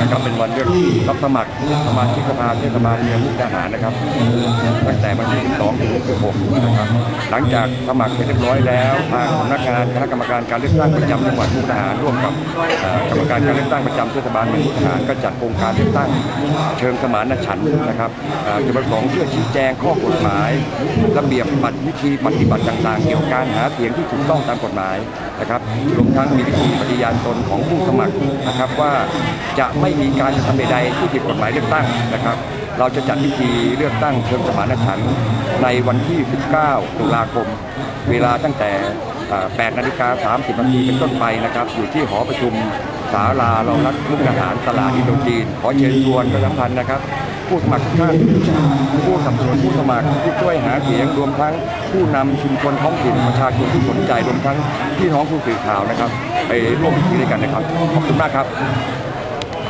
นะครับเป็นวันเลือกรับสมัครสมาชิกสภาเทศบาลเมืองมุกดาหารนะครับ ตั้งแต่วันที่ 2ถึง16นะครับหลังจากสมัครเสร็จเรียบร้อยแล้วทางสำนักงานคณะกรรมการการเลือกตั้งประจำจังหวัดมุกดาหารร่วมกับกรรมการการเลือกตั้งประจำเทศบาลเมืองมุกดาหารก็จัดโครงการเลือกตั้งเชิงสมานฉันท์นะครับจุดประสงค์เพื่อชี้แจงข้อกฎหมาย ระเบียบปฏิวิธีปฏิบัติต่างๆ เกี่ยวกับการหาเสียงที่ถูกต้องตามกฎหมายนะครับรวมทั้งมีวิธีปฏิญาณตนของผู้สมัครนะครับว่าจะไม่มีการทำใดๆที่ผิดกฎหมายเลือกตั้งนะครับ เราจะจัดพิธีเลือกตั้งเชิงสมานฉันท์ในวันที่ 19 ตุลาคม เวลาตั้งแต่ 8 นาฬิกา 30 นาทีเป็นต้นไปนะครับ อยู่ที่หอประชุมศาลาเรารัฐมุกดาหารตลาดอินโดจีน ขอเชิญชวนประชาสัมพันธ์นะครับ ผู้สมัครท่านผู้สนับสนุนผู้สมัครผู้ช่วยหาเสียงรวมทั้งผู้นำชุมชนท้องถิ่นประชาชนที่สนใจรวมทั้งพี่น้องผู้สื่อข่าวนะครับ ไปร่วมพิธีด้วยกันนะครับขอบคุณมากครับ